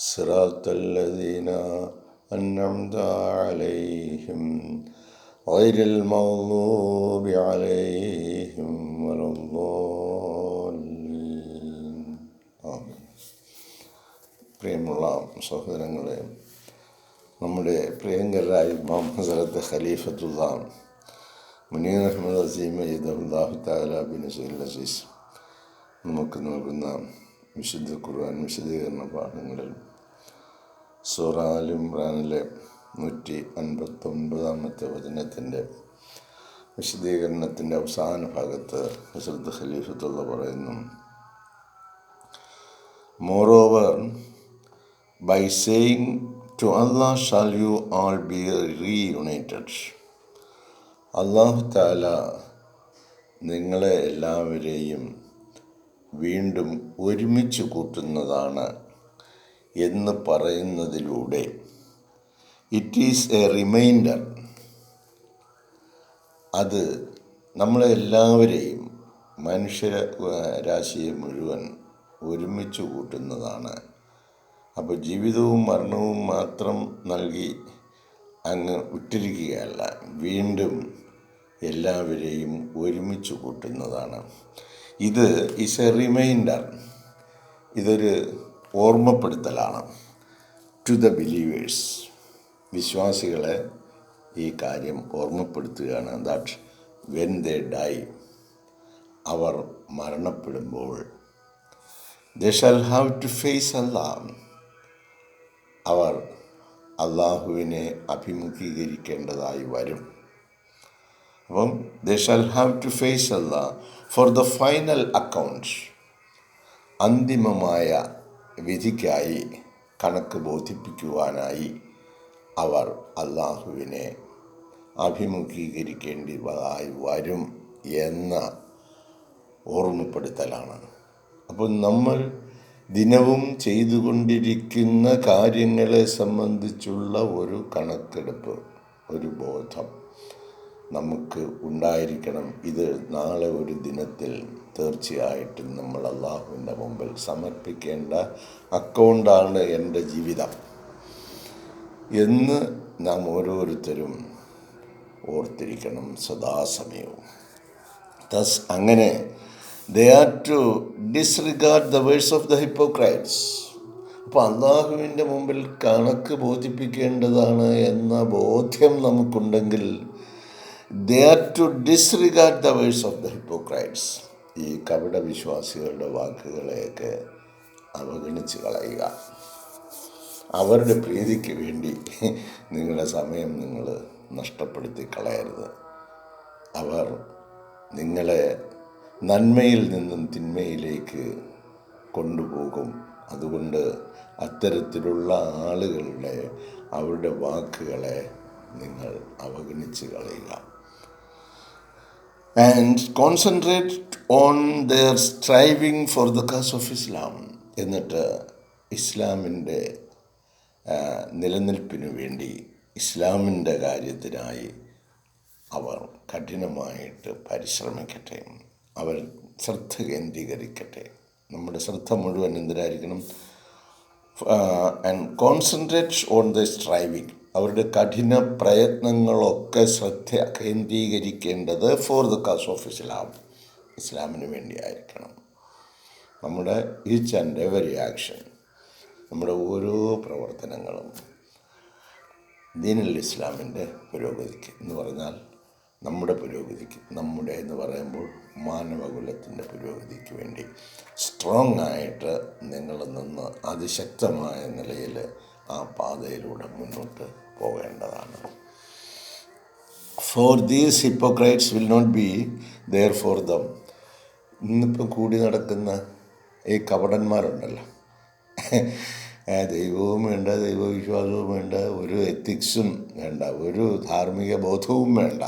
صراط الذين أنعمت عليهم غير المغضوب عليهم ولا الضالين ആമീൻ പ്രിയമുള്ള സഹോദരങ്ങളെ നമ്മുടെ പ്രിയങ്കരായ ഇമാം ഹസരത്ത് ഖലീഫത്തുള്ള മുനീർ അഹമ്മദ് അസീം അയ്യദുല്ലാഹു താല ബിൻ സുൽ അസീസ് നമുക്ക് നൽകുന്ന വിശുദ്ധ ഖുർആൻ വിശദീകരണ പാഠങ്ങളിൽ സൂറ അൽ ഇമ്രാനിലെ നൂറ്റി അൻപത്തൊൻപതാമത്തെ വചനത്തിന്റെ വിശദീകരണത്തിന്റെ അവസാന ഭാഗത്ത് ഹസരത്ത് ഖലീഫത്തുള്ള പറയുന്നു moreover by saying to Allah shall you all be reunited. അള്ളാഹു താല നിങ്ങളെ എല്ലാവരെയും വീണ്ടും ഒരുമിച്ച് കൂട്ടുന്നതാണ് എന്ന് പറയുന്നതിലൂടെ. ഇറ്റ് ഈസ് എ റിമൈൻഡർ അത് നമ്മളെല്ലാവരെയും മനുഷ്യ രാശിയെ മുഴുവൻ ഒരുമിച്ച് കൂട്ടുന്നതാണ്. അപ്പോൾ ജീവിതവും മരണവും മാത്രം നൽകി അങ്ങ് വിട്ടിരിക്കുകയല്ല വീണ്ടും എല്ലാവരെയും ഒരുമിച്ച് കൂട്ടുന്നതാണ്. ഇത് ഇസ് എ റിമൈൻഡർ ഇതൊരു ഓർമ്മപ്പെടുത്തലാണ്. ടു ദ ബിലീവേഴ്സ് വിശ്വാസികളെ ഈ കാര്യം ഓർമ്മപ്പെടുത്തുകയാണ്. ദാറ്റ് വെൻ ദേ ഡൈ അവർ മരണപ്പെടുമ്പോൾ they shall have to face Allah അവർ അള്ളാഹുവിനെ അഭിമുഖീകരിക്കേണ്ടതായി വരും. അപ്പം they shall have to face Allah for the final account അന്തിമമായ വിധിക്കായി കണക്ക് ബോധിപ്പിക്കുവാനായി അവർ അള്ളാഹുവിനെ അഭിമുഖീകരിക്കേണ്ടതായി വരും എന്ന ഓർമ്മപ്പെടുത്തലാണ്. അപ്പോൾ നമ്മൾ ദിനവും ചെയ്തുകൊണ്ടിരിക്കുന്ന കാര്യങ്ങളെ സംബന്ധിച്ചുള്ള ഒരു കണക്കെടുപ്പ് ഒരു ബോധം നമുക്ക് ഉണ്ടായിരിക്കണം. ഇത് നാളെ ഒരു ദിനത്തിൽ തീർച്ചയായിട്ടും നമ്മൾ അള്ളാഹുവിന്റെ മുമ്പിൽ സമർപ്പിക്കേണ്ട അക്കൗണ്ടാണ് എന്റെ ജീവിതം. എന്ന് നാം ഓരോരുത്തരും ഓർത്തിരിക്കണം സദാസമയവും. തസ് അങ്ങനെ they to disregard the words of the hypocrites അപ്പോൾ അള്ളാഹുവിന്റെ മുമ്പിൽ കണക്ക് ബോധിപ്പിക്കേണ്ടതാണ് എന്ന ബോധ്യം നമുക്കുണ്ടെങ്കിൽ they to disregard the words of the hypocrites ഈ കപട വിശ്വാസികളുടെ വാക്കുകളെയൊക്കെ അവഗണിച്ച് കളയുക. അവരുടെ പ്രീതിക്ക് വേണ്ടി നിങ്ങളുടെ സമയം നിങ്ങൾ നഷ്ടപ്പെടുത്തി കളയരുത്. അവർ നിങ്ങളെ നന്മയിൽ നിന്നും തിന്മയിലേക്ക് കൊണ്ടുപോകും. അതുകൊണ്ട് അത്തരത്തിലുള്ള ആളുകളുടെ അവരുടെ വാക്കുകളെ നിങ്ങൾ അവഗണിച്ച് കളയുക. And concentrate on their striving for the cause of Islam എന്നിട്ട് ഇസ്ലാമിന്റെ നിലനിൽപ്പിനു വേണ്ടി ഇസ്ലാമിന്റെ കാര്യത്തിനായി അവർ കഠിനമായിട്ട് പരിശ്രമിക്കട്ടെ. അവർ ശ്രദ്ധ കേന്ദ്രീകരിക്കട്ടെ. നമ്മുടെ ശ്രദ്ധ മുഴുവൻ എന്തിനായിരിക്കണം? And concentrate on the striving അവരുടെ കഠിന പ്രയത്നങ്ങളൊക്കെ ശ്രദ്ധ കേന്ദ്രീകരിക്കേണ്ടത് for the cause of Islam ഇസ്ലാമിന് വേണ്ടിയായിരിക്കണം. നമ്മുടെ ഈച്ച് ആൻഡ് എവറി ആക്ഷൻ നമ്മുടെ ഓരോ പ്രവർത്തനങ്ങളും ദീനുൽ ഇസ്ലാമിന്റെ പുരോഗതിക്ക്. എന്ന് പറഞ്ഞാൽ നമ്മുടെ പുരോഗതിക്ക് നമ്മുടെ എന്ന് പറയുമ്പോൾ മാനവകുലത്തിന്റെ പുരോഗതിക്ക് വേണ്ടി സ്ട്രോങ് ആയിട്ട് നിങ്ങൾ നിന്ന് അതിശക്തമായ നിലയിൽ ആ പാതയിലൂടെ മുന്നോട്ട് പോകേണ്ടതാണ് for these hypocrites will not be there for them ഇന്നിപ്പം കൂടി നടക്കുന്ന ഈ കപടന്മാരുണ്ടല്ലോ. ദൈവവും വേണ്ട ദൈവവിശ്വാസവും വേണ്ട ഒരു എത്തിക്സും വേണ്ട ഒരു ധാർമ്മിക ബോധവും വേണ്ട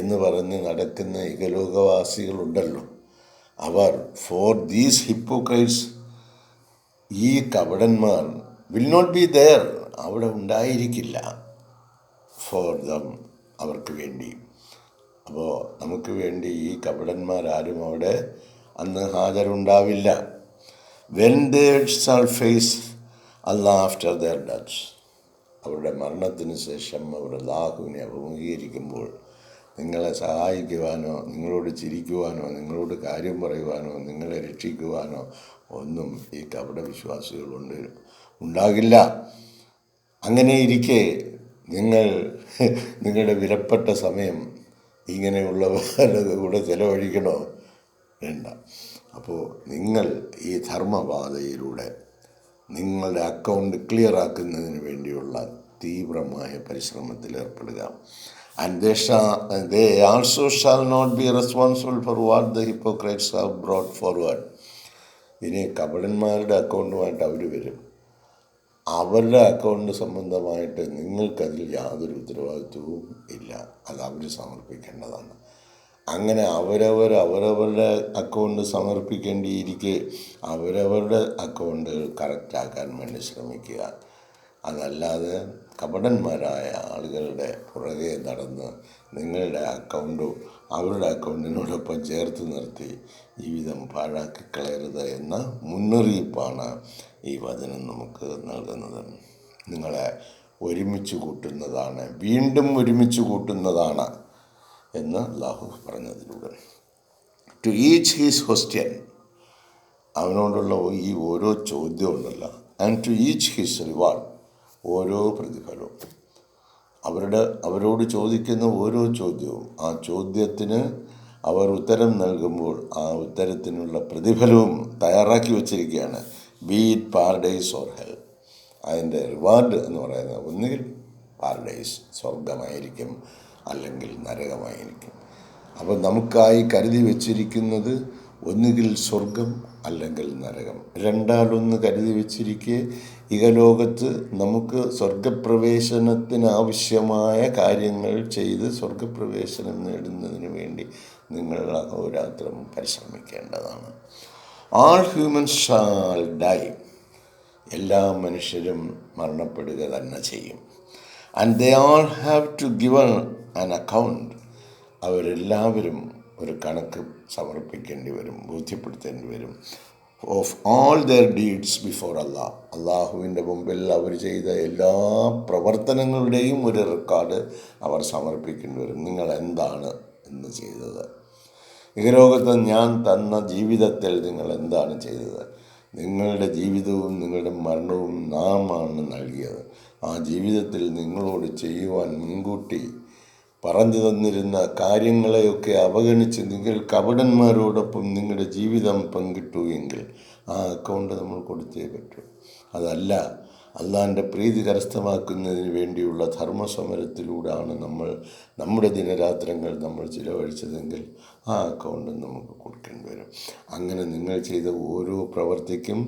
എന്ന് പറഞ്ഞ് നടക്കുന്ന ഇകലോകവാസികളുണ്ടല്ലോ. അവർ ഫോർ ദീസ് ഹിപ്പോക്രൈറ്റ്സ് ഈ കപടന്മാർ വിൽ നോട്ട് ബി ദയർ അവിടെ ഉണ്ടായിരിക്കില്ല ഫോർ ദം അവർക്ക് വേണ്ടി. അപ്പോൾ നമുക്ക് വേണ്ടി ഈ കപടന്മാരാരും അവിടെ അന്ന് ഹാജരുണ്ടാവില്ല. When there's face Allah after their death അവരുടെ മരണത്തിന് ശേഷം അവർ അള്ളാഹുവിനെ അഭിമുഖീകരിക്കുമ്പോൾ നിങ്ങളെ സഹായിക്കുവാനോ നിങ്ങളോട് ചിരിക്കുവാനോ നിങ്ങളോട് കാര്യം പറയുവാനോ നിങ്ങളെ രക്ഷിക്കുവാനോ ഒന്നും ഈ കപട വിശ്വാസികളുണ്ട് ഉണ്ടാകില്ല. അങ്ങനെ ഇരിക്കെ നിങ്ങൾ നിങ്ങളുടെ വിലപ്പെട്ട സമയം ഇങ്ങനെയുള്ള കൂടെ ചിലവഴിക്കണോ? വേണ്ട. അപ്പോൾ നിങ്ങൾ ഈ ധർമ്മപാതയിലൂടെ നിങ്ങളുടെ അക്കൗണ്ട് ക്ലിയർ ആക്കുന്നതിന് വേണ്ടിയുള്ള തീവ്രമായ പരിശ്രമത്തിൽ ഏർപ്പെടുക. And they also shall not be responsible for what the hypocrites have brought forward ഇനി കപടന്മാരുടെ അക്കൗണ്ടുമായിട്ട് അവർ വരും. അവരുടെ അക്കൗണ്ട് സംബന്ധമായിട്ട് നിങ്ങൾക്കതിൽ യാതൊരു ഉത്തരവാദിത്വവും ഇല്ല. അത് അവർ സമർപ്പിക്കേണ്ടതാണ്. അങ്ങനെ അവരവർ അവരവരുടെ അക്കൗണ്ട് സമർപ്പിക്കേണ്ടിയിരിക്കെ അവരവരുടെ അക്കൗണ്ടുകൾ കറക്റ്റാക്കാൻ വേണ്ടി ശ്രമിക്കുക. അതല്ലാതെ കപടന്മാരായ ആളുകളുടെ പുറകെ നടന്ന് നിങ്ങളുടെ അക്കൗണ്ടും അവരുടെ അക്കൗണ്ടിനോടൊപ്പം ചേർത്ത് നിർത്തി ജീവിതം പാഴാക്കി കളയരുത് എന്ന മുന്നറിയിപ്പാണ് ഈ വചനം നമുക്ക് നൽകുന്നത്. നിങ്ങളെ ഒരുമിച്ച് കൂട്ടുന്നതാണ് വീണ്ടും ഒരുമിച്ച് കൂട്ടുന്നതാണ് എന്ന് അള്ളാഹു പറഞ്ഞതിലൂടെ. ടു ഈച്ച് ഹീസ് ഹൊസ്റ്റ്യൻ അവനോടുള്ള ഈ ഓരോ ചോദ്യവും ഉണ്ടല്ലോ and to each his reward ഓരോ പ്രതിഫലവും. അവരുടെ അവരോട് ചോദിക്കുന്ന ഓരോ ചോദ്യവും. ആ ചോദ്യത്തിന് അവർ ഉത്തരം നൽകുമ്പോൾ ആ ഉത്തരത്തിനുള്ള പ്രതിഫലവും തയ്യാറാക്കി വച്ചിരിക്കുകയാണ്. Be it paradise or hell അതിന്റെ റിവാർഡ് എന്ന് പറയുന്നത് ഒന്നുകിൽ പാരഡൈസ് സ്വർഗമായിരിക്കും അല്ലെങ്കിൽ നരകമായിരിക്കും. അപ്പോൾ നമുക്കായി കരുതി വച്ചിരിക്കുന്നത് ഒന്നുകിൽ സ്വർഗം അല്ലെങ്കിൽ നരകം. രണ്ടാലൊന്ന് കരുതി വച്ചിരിക്കെ ഇഹലോകത്ത് നമുക്ക് സ്വർഗപ്രവേശനത്തിന് ആവശ്യമായ കാര്യങ്ങൾ ചെയ്ത് സ്വർഗപ്രവേശനം നേടുന്നതിന് വേണ്ടി നിങ്ങൾ അഹോരാത്രം പരിശ്രമിക്കേണ്ടതാണ്. ആൾ ഹ്യൂമൻസ് ഷാൾ ഡൈ എല്ലാ മനുഷ്യരും മരണപ്പെടുക തന്നെ ചെയ്യും. And they all have to given an account അവരെല്ലാവരും ഒരു കണക്ക് സമർപ്പിക്കേണ്ടി വരും ബോധ്യപ്പെടുത്തേണ്ടി വരും. Of all their deeds before Allah അള്ളാഹുവിന്റെ മുമ്പിൽ അവർ ചെയ്ത എല്ലാ പ്രവർത്തനങ്ങളുടെയും ഒരു റെക്കോർഡ് അവർ സമർപ്പിക്കേണ്ടി വരും. നിങ്ങൾ എന്താണ് എന്ന് ചെയ്തത്? ഇഹലോകത്ത് ഞാൻ തന്ന ജീവിതത്തിൽ നിങ്ങൾ എന്താണ് ചെയ്തത്? നിങ്ങളുടെ ജീവിതവും നിങ്ങളുടെ മരണവും നാമാണ് നൽകിയത്. ആ ജീവിതത്തിൽ നിങ്ങളോട് ചെയ്യുവാൻ മുൻകൂട്ടി പറഞ്ഞു തന്നിരുന്ന കാര്യങ്ങളെയൊക്കെ അവഗണിച്ച് നിങ്ങൾ കപടന്മാരോടൊപ്പം നിങ്ങളുടെ ജീവിതം പങ്കിട്ടു എങ്കിൽ ആ അക്കൗണ്ട് നമ്മൾ കൊടുത്തേ പറ്റൂ. അതല്ല അള്ളാന്റെ പ്രീതി കരസ്ഥമാക്കുന്നതിന് വേണ്ടിയുള്ള ധർമ്മസമരത്തിലൂടെയാണ് നമ്മൾ നമ്മുടെ ദിനരാത്രങ്ങൾ നമ്മൾ ചിലവഴിച്ചതെങ്കിൽ ആ അക്കൗണ്ട് നമുക്ക് കൊടുക്കേണ്ടി വരും. അങ്ങനെ നിങ്ങൾ ചെയ്ത ഓരോ പ്രവർത്തിക്കും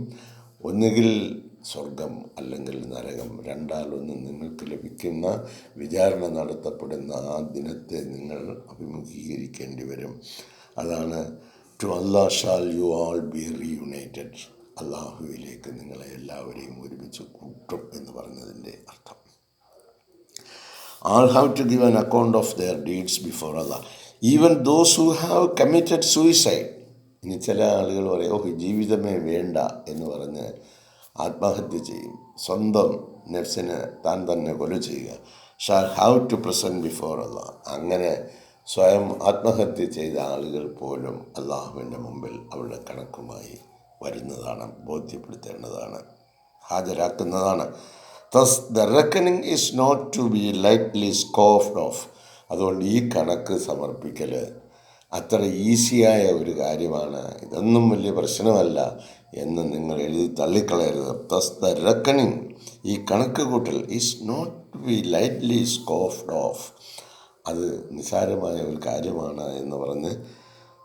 ഒന്നുകിൽ സ്വർഗം അല്ലെങ്കിൽ നരകം രണ്ടാലൊന്ന് നിങ്ങൾക്ക് ലഭിക്കുന്ന വിചാരണ നടത്തപ്പെടുന്ന ആ ദിനത്തെ നിങ്ങൾ അഭിമുഖീകരിക്കേണ്ടി വരും. അതാണ് to Allah shall you all be reunited അള്ളാഹുവിലേക്ക് നിങ്ങളെ എല്ലാവരെയും ഒരുമിച്ച് കൂട്ടും എന്ന് പറഞ്ഞതിന്റെ അർത്ഥം. All have to give an account of their deeds before Allah even those who have committed suicide ഇനി ചില ആളുകൾ പറയും ഓ ജീവിതമേ വേണ്ട എന്ന് പറഞ്ഞ് ആത്മഹത്യ ചെയ്യും. സ്വന്തം നെഫ്സിനെ താൻ തന്നെ കൊല ചെയ്യുക. Shall have to present before Allah അങ്ങനെ സ്വയം ആത്മഹത്യ ചെയ്ത ആളുകൾ പോലും അള്ളാഹുവിന്റെ മുമ്പിൽ അവരുടെ കണക്കുമായി വരുന്നതാണ് ബോധ്യപ്പെടുത്തേണ്ടതാണ് ഹാജരാക്കുന്നതാണ്. Thus the reckoning is not to be lightly scoffed of അതുകൊണ്ട് ഈ കണക്ക് സമർപ്പിക്കൽ അത്ര ഈസിയായ ഒരു കാര്യമാണ്. ഇതൊന്നും വലിയ പ്രശ്നമല്ല എന്ന് നിങ്ങൾ എഴുതി തള്ളിക്കളയരുത്. തസ് ദ റെക്കണിങ് ഈ കണക്ക് കൂട്ടൽ is not to be lightly scoffed of അത് നിസാരമായ ഒരു കാര്യമാണ് എന്ന് പറഞ്ഞ്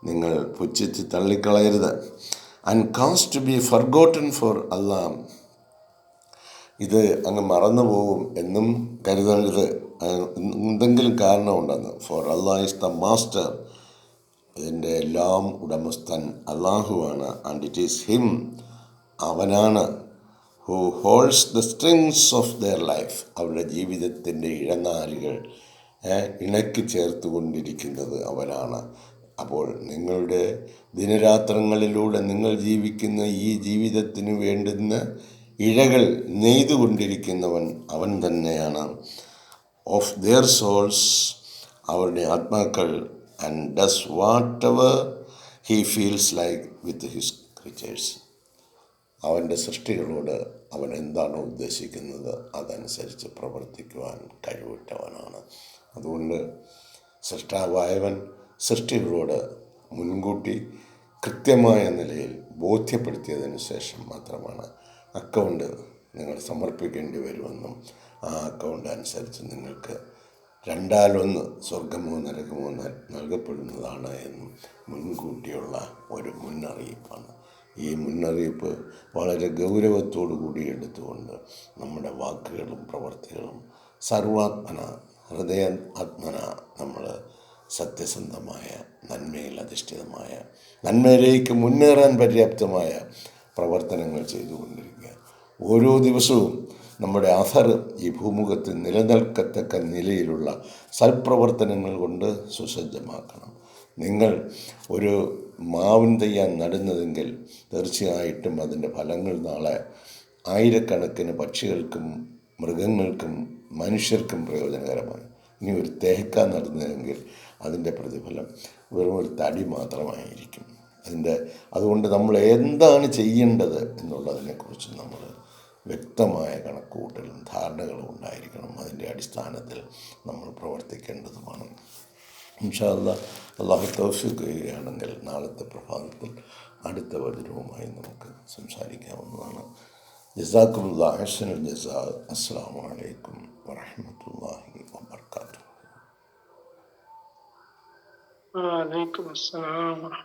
നിങ്ങൾ പുച്ഛിച്ച് തള്ളിക്കളയരുത്. And cause to be forgotten for അല്ലാം ഇത് അങ്ങ് മറന്നു പോകും എന്നും കരുതരുത് അത് എന്തെങ്കിലും കാരണമുണ്ടെന്ന് for Allah is the master ഇതിന്റെ എല്ലാം ഉടമസ്ഥൻ അള്ളാഹുവാണ്. ആൻഡ് ഇറ്റ് ഈസ് ഹിം അവനാണ് who holds the strings of their life അവരുടെ ജീവിതത്തിന്റെ ഇഴനാലുകൾ ഇണക്കി ചേർത്ത് കൊണ്ടിരിക്കുന്നത് അവനാണ്. അപ്പോൾ നിങ്ങളുടെ ദിനരാത്രങ്ങളിലൂടെ നിങ്ങൾ ജീവിക്കുന്ന ഈ ജീവിതത്തിന് വേണ്ടുന്ന ഇഴകൾ നെയ്തുകൊണ്ടിരിക്കുന്നവൻ അവൻ തന്നെയാണ്. ഓഫ് ദെയർ സോൾസ് അവരുടെ ആത്മാക്കൾ and does whatever he feels like with his creatures അവന്റെ സൃഷ്ടികളോട് അവൻ എന്താണോ ഉദ്ദേശിക്കുന്നത് അതനുസരിച്ച് പ്രവർത്തിക്കുവാൻ കഴിവിട്ടവനാണ് അതുകൊണ്ട് സൃഷ്ടാവായവൻ സൃഷ്ടികളോട് മുൻകൂട്ടി കൃത്യമായ നിലയിൽ ബോധ്യപ്പെടുത്തിയതിന് ശേഷം മാത്രമാണ് അക്കൗണ്ട് നിങ്ങൾ സമർപ്പിക്കേണ്ടി വരുമെന്നും ആ അക്കൗണ്ട് അനുസരിച്ച് നിങ്ങൾക്ക് രണ്ടാലൊന്ന് സ്വർഗമോ നരകമോ നൽ- നൽകപ്പെടുന്നതാണ് എന്നും മുൻകൂട്ടിയുള്ള ഒരു മുന്നറിയിപ്പാണ്. ഈ മുന്നറിയിപ്പ് വളരെ ഗൗരവത്തോടു കൂടി എടുത്തുകൊണ്ട് നമ്മുടെ വാക്കുകളും പ്രവർത്തികളും സർവാത്മന ഹൃദയ ആത്മന നമ്മൾ സത്യസന്ധമായ നന്മയിൽ അധിഷ്ഠിതമായ നന്മയിലേക്ക് മുന്നേറാൻ പര്യാപ്തമായ പ്രവർത്തനങ്ങൾ ചെയ്തുകൊണ്ടിരിക്കുക. ഓരോ ദിവസവും നമ്മുടെ അധർ ഈ ഭൂമുഖത്ത് നിലനിൽക്കത്തക്ക നിലയിലുള്ള സൽപ്രവർത്തനങ്ങൾ കൊണ്ട് സുസജ്ജമാക്കണം. നിങ്ങൾ ഒരു മാവിൻ തയ്യാൻ നടുന്നതെങ്കിൽ തീർച്ചയായിട്ടും അതിന്റെ ഫലങ്ങൾ നാളെ ആയിരക്കണക്കിന് പക്ഷികൾക്കും മൃഗങ്ങൾക്കും മനുഷ്യർക്കും പ്രയോജനകരമാണ്. ഇനി ഒരു തേക്ക നടുന്നതെങ്കിൽ അതിന്റെ പ്രതിഫലം വെറും ഒരു തടി മാത്രമായിരിക്കും. അതിന്റെ അതുകൊണ്ട് നമ്മൾ എന്താണ് ചെയ്യേണ്ടത് എന്നുള്ളതിനെക്കുറിച്ച് നമ്മൾ വ്യക്തമായ കണക്കുകൂട്ടലും ധാരണകളും ഉണ്ടായിരിക്കണം. അതിന്റെ അടിസ്ഥാനത്തിൽ നമ്മൾ പ്രവർത്തിക്കേണ്ടതുമാണ്. ഇൻഷാല്ല അള്ളാഹു തൗഫീഖ് നാളത്തെ പ്രഭാതത്തിൽ അടുത്ത വചനവുമായി നമുക്ക് സംസാരിക്കാവുന്നതാണ്. ജസാക്കുമുള്ള അഹ്സനുൽ ജസാ. അസ്സാം വലൈക്കും വറഹമത്തല്ലാഹി വബർക്കാത്തു a ah,